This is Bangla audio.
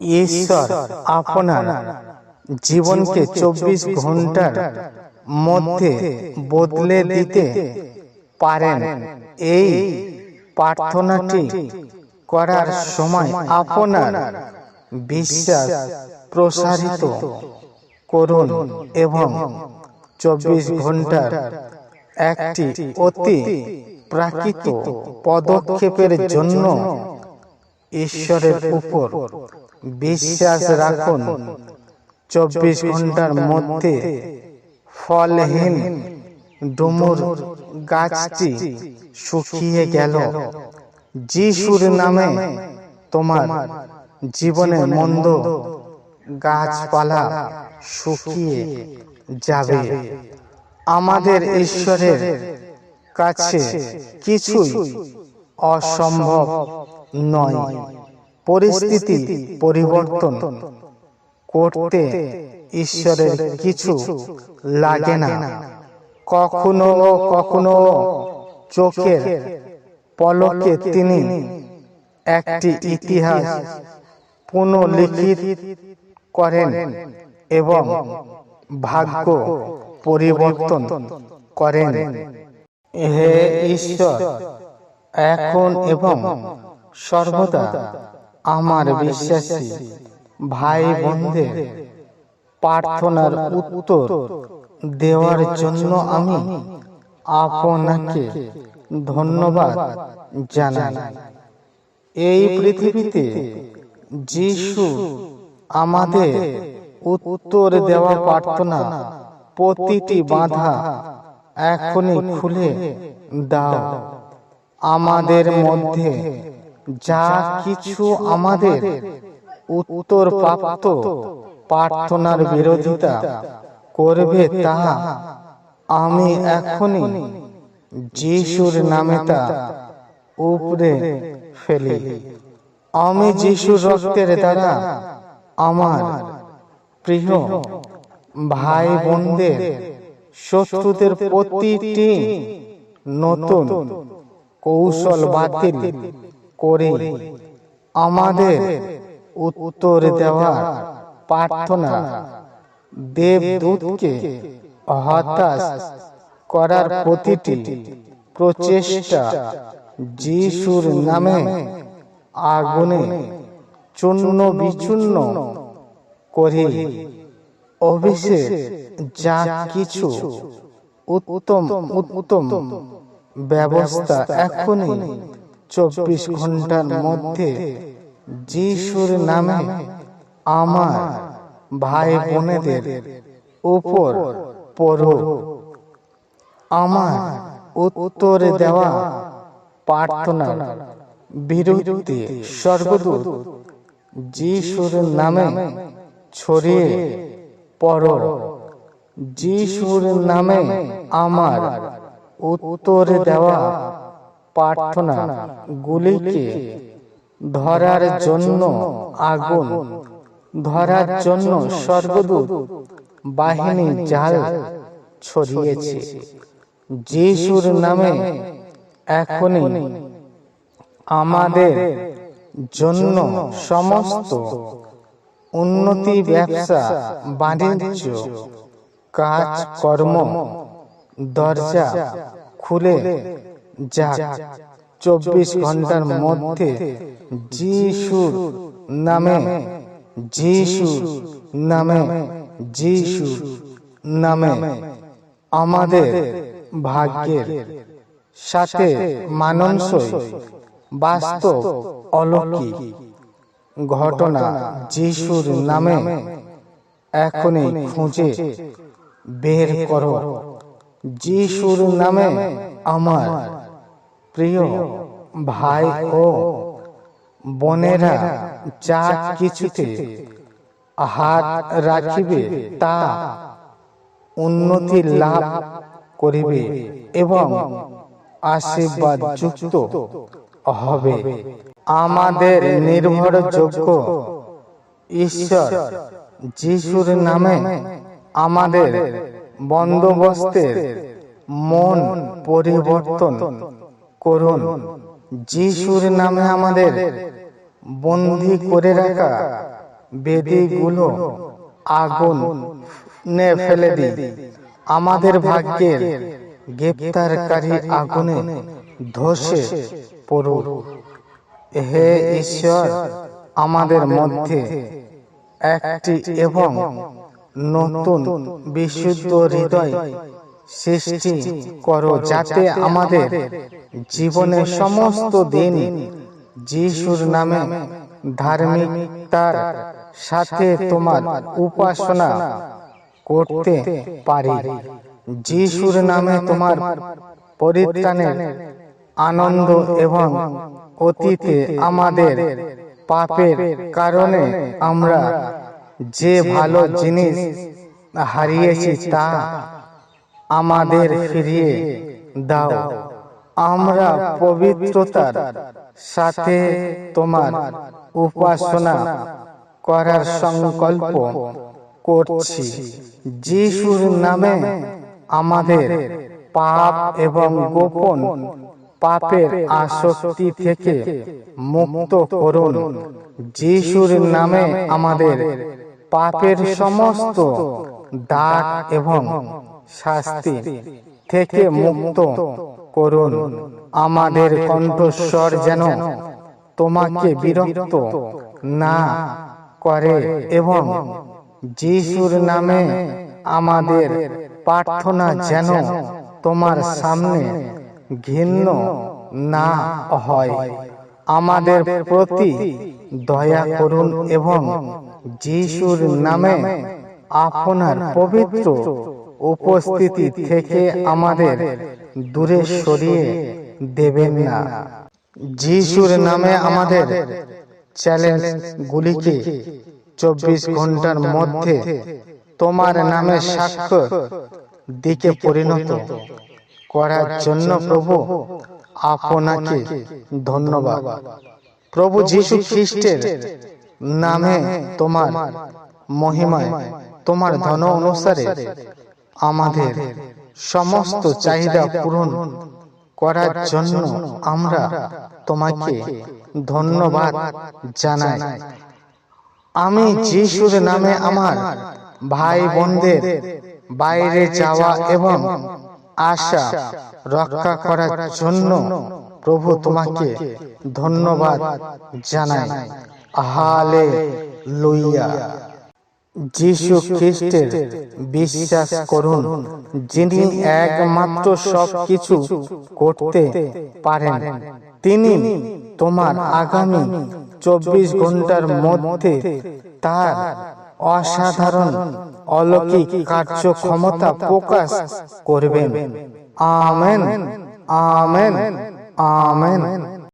ঈশ্বর আপনার জীবনকে চব্বিশ ঘণ্টার মধ্যে বদলে দিতে পারেন। এই প্রার্থনাটি করার সময় আপনার বিশ্বাস প্রসারিত করুন এবং চব্বিশ ঘণ্টার একটি অতি প্রাকৃত পদক্ষেপের জন্য ঈশ্বরের উপর বিশ্বাস রাখুন চব্বিশ ঘণ্টার মধ্যে ফলহীন ডুমুর গাছটি শুকিয়ে গেল। যিশুর নামে তোমার জীবনে মন্দ গাছপালা শুকিয়ে যাবে। আমাদের ঈশ্বরের কাছে কিছুই অসম্ভব নয়। পরিস্থিতি পরিবর্তন করতে ঈশ্বরের কিছু লাগে না। কখনো কখনো চোখের পলকে তিনি একটি ইতিহাস পুনঃলিখিত করেন এবং ভাগ্য পরিবর্তন করেন। হে ঈশ্বর, এখন এবং সর্বদা আমার বিশ্বাসী ভাই বোনদের প্রার্থনার উত্তর দেওয়ার জন্য আমি আপনাকে ধন্যবাদ জানাই। এই পৃথিবীতে যিশু আমাদের উত্তর দেওয়া প্রার্থনা প্রতিটি বাধা এখনই খুলে দাও। আমাদের মধ্যে যা কিছু আমাদের উত্তর প্রাপ্ত প্রার্থনার বিরোধিতা করবে তা আমি এখনই যিশুর নামে তা উপরে ফেলি। আমি যিশুর রক্তের দ্বারা আমার প্রিয় ভাই বোনদের শত্রুদের প্রতিটি নতুন কৌশল বাতিল করে। আমাদের উত্তর দেওয়ার প্রার্থনা দেবদূতকে হতাশ করার প্রতিটি প্রচেষ্টা যিশুর নামে আগুনে চূর্ণ বিচূর্ণ করে। অভিষেক যা কিছু উত্তম উত্তম ব্যবস্থা এখনই চব্বিশ ঘণ্টার মধ্যে যিশুর নামে আমার ভাই বোনেদের উপর পড়ো। আমার উত্তর দেওয়া প্রার্থনা বিরুদ্ধে সর্বদূত যিশুর নামে ছড়িয়ে পড়ো। যিশুর নামে আমার উত্তর দেওয়া প্রার্থনা গুলিকে ধরার জন্য আগুন, ধরার জন্য সর্বদূত বাহিনী জাল ছড়িয়েছে। যিশুর নামে এখনই আমাদের জন্য সমস্ত উন্নতি, ব্যবসা, বাণিজ্য কাজ কর্ম দরজা খুলে যাক, চব্বিশ ঘণ্টার মধ্যে যিশুর নামে যিশু নামে যিশু নামে আমাদের ভাগ্যের সাথে মাননসই বাস্তব অলৌকিক ঘটনা যিশুর নামে এখনই খুঁজে বের করো। যিশুর নামে আমার প্রিয় ভাই ও বোনেরা যা কিছুতে হাত রাখিবে তা উন্নতি লাভ করিবে এবং আশীর্বাদ যুক্ত হবে। আমাদের নির্ভরযোগ্য ঈশ্বর যিশুর নামে আমাদের বন্দোবস্তের মন পরিবর্তন করুন। যিশুর নামে আমাদের বন্দি করে রাখা বেদিগুলো আগুন নে ফেলে দিই। আমাদের ভাগ্যের গ্রেপ্তারকারী আগুনে ধসে পড়ুক। হে ঈশ্বর, আমাদের মধ্যে একটি এবং নতুন বিশুদ্ধ হৃদয় সৃষ্টি করো যাতে আমাদের জীবনের সমস্ত দিন যিশুর নামে ধার্মিকতার সাথে তোমার উপাসনা করতে পারি। যিশুর নামে তোমার পরিত্রাণের আনন্দ এবং অতীতে আমাদের পাপের কারণে আমরা যে ভালো জিনিস হারিয়েছি তা আমাদের ফিরিয়ে দাও। আমরা পবিত্রতার সাথে তোমার উপাসনা করার সংকল্প করছি। যিশুর নামে আমাদের পাপ এবং গোপন পাপের আসক্তি থেকে মুক্ত করুন। যিশুর নামে আমাদের পাপের সমস্ত দাগ এবং শাস্তি থেকে মুক্ত করুন। আমাদের কণ্ঠস্বর যেন তোমাকে বিরক্ত না করে এবং যিশুর নামে আমাদের প্রার্থনা যেন তোমার সামনে ঘৃণ্য না হয়। আমাদের প্রতি দয়া করুন এবং যিশুর নামে আপনার পবিত্র উপস্থিতি থেকে আমাদের দূরে সরিয়ে দেবেন না। যিশুর নামে আমাদের চ্যালেঞ্জ গুলিকে চব্বিশ ঘণ্টার মধ্যে তোমার নামে সাক্ষ্য দিকে পরিণত করার জন্য প্রভু আপনাকে ধন্যবাদ। প্রভু যীশু খ্রিস্টের নামে তোমার মহিমায়, তোমার ধন অনুসারে আমাদের সমস্ত চাহিদা পূরণ করার জন্য আমরা তোমাকে ধন্যবাদ জানাই। আমি যিশুর নামে আমার ভাই বোনদের বাইরে যাওয়া এবং আশা রক্ষা করার জন্য প্রভু তোমাকে ধন্যবাদ জানাই। হালে লইয়া যিশু খ্রিস্টের বিশ্বাস করুন, যিনি একমাত্র সব কিছু করতে পারেন। তিনি তোমার আগামী চব্বিশ ঘণ্টার মধ্যে তার অসাধারণ অলৌকিক কার্যক্ষমতা প্রকাশ করবেন। Amen amen amen.